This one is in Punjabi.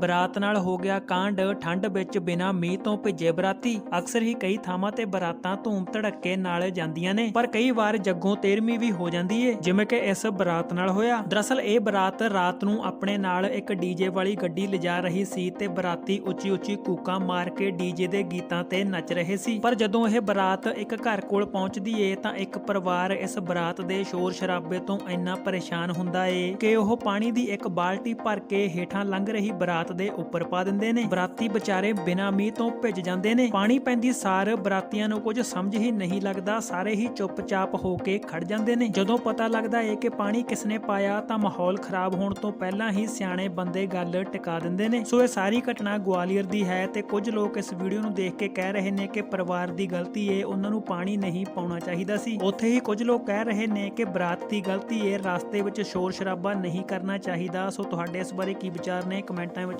ਬਰਾਤ ਨਾਲ ਹੋ ਗਿਆ ਕਾਂਡ, ਠੰਡ ਵਿੱਚ ਬਿਨਾਂ ਮੀਂਹ ਤੋਂ ਭਿੱਜੇ ਬਰਾਤੀ। ਅਕਸਰ ਹੀ ਕਈ ਥਾਵਾਂ ਤੇ ਬਰਾਤਾਂ ਧੂਮ ਧੜੱਕੇ ਨਾਲ ਜਾਂਦੀਆਂ ਨੇ, ਪਰ ਕਈ ਵਾਰ ਜੱਗੋਂ ਤੇਰਵੀਂ ਵੀ ਹੋ ਜਾਂਦੀ ਏ, ਜਿਵੇਂ ਕਿ ਇਸ ਬਰਾਤ ਨਾਲ ਹੋਇਆ। ਦਰਅਸਲ ਇਹ ਬਰਾਤ ਰਾਤ ਨੂੰ ਆਪਣੇ ਨਾਲ ਇੱਕ ਡੀਜੇ ਵਾਲੀ ਗੱਡੀ ਲਿਜਾ ਰਹੀ ਸੀ ਤੇ ਬਰਾਤੀ ਉੱਚੀ ਉੱਚੀ ਕੂਕਾਂ ਮਾਰ ਕੇ ਡੀਜੇ ਦੇ ਗੀਤਾਂ ਤੇ ਨੱਚ ਰਹੇ ਸੀ। ਪਰ ਜਦੋਂ ਇਹ ਬਰਾਤ ਇੱਕ ਘਰ ਕੋਲ ਪਹੁੰਚਦੀ ਏ, ਤਾਂ ਇੱਕ ਪਰਿਵਾਰ ਇਸ ਬਰਾਤ ਦੇ ਸ਼ੋਰ ਸ਼ਰਾਬੇ ਤੋਂ ਇੰਨਾ ਪਰੇਸ਼ਾਨ ਹੁੰਦਾ ਏ ਕਿ ਉਹ ਪਾਣੀ ਦੀ ਇੱਕ ਬਾਲਟੀ ਭਰ ਕੇ ਹੇਠਾਂ ਲੰਘ ਰਹੀ ਬਰਾਤ ਦੇ ਉੱਪਰ ਪਾ ਦਿੰਦੇ ਨੇ। ਬਰਾਤੀ ਵਿਚਾਰੇ ਬਿਨਾਂ ਮੀਂਹ ਤੋਂ ਭਿੱਜ ਜਾਂਦੇ ਨੇ। ਪਾਣੀ ਪੈਂਦੀ ਸਾਰ ਬਰਾਤੀਆਂ ਨੂੰ ਕੁਝ ਸਮਝ ਹੀ ਨਹੀਂ ਲੱਗਦਾ। ਸਾਰੇ ਹੀ ਚੁੱਪਚਾਪ ਹੋ ਕੇ ਖੜ ਜਾਂਦੇ ਨੇ। ਜਦੋਂ ਪਤਾ ਲੱਗਦਾ ਏ ਕਿ ਪਾਣੀ ਕਿਸਨੇ ਪਾਇਆ ਤਾਂ ਮਾਹੌਲ ਖਰਾਬ ਹੋਣ ਤੋਂ ਪਹਿਲਾਂ ਹੀ ਸਿਆਣੇ ਬੰਦੇ ਗੱਲ ਟਿਕਾ ਦਿੰਦੇ ਨੇ। ਸੋ ਇਹ ਸਾਰੀ ਘਟਨਾ ਗਵਾਲੀਅਰ ਦੀ ਹੈ ਤੇ ਕੁਝ ਲੋਕ ਇਸ ਵੀਡੀਓ ਨੂੰ ਦੇਖ ਕੇ ਕਹਿ ਰਹੇ ਨੇ ਕਿ ਪਰਿਵਾਰ ਦੀ ਗਲਤੀ ਏ, ਉਹਨਾਂ ਨੂੰ ਪਾਣੀ ਨਹੀਂ ਪਾਉਣਾ ਚਾਹੀਦਾ ਸੀ। ਉੱਥੇ ਹੀ ਕੁਝ ਲੋਕ ਕਹਿ ਰਹੇ ਨੇ ਕਿ ਬਰਾਤ ਦੀ ਗਲਤੀ ਏ, ਰਸਤੇ ਵਿੱਚ ਸ਼ੋਰ ਸ਼ਰਾਬਾ ਨਹੀਂ ਕਰਨਾ ਚਾਹੀਦਾ। ਸੋ ਤੁਹਾਡੇ ਇਸ ਬਾਰੇ ਕੀ ਵਿਚਾਰ ਨੇ? ਕਮੈਂਟਾਂ ਵਿੱਚ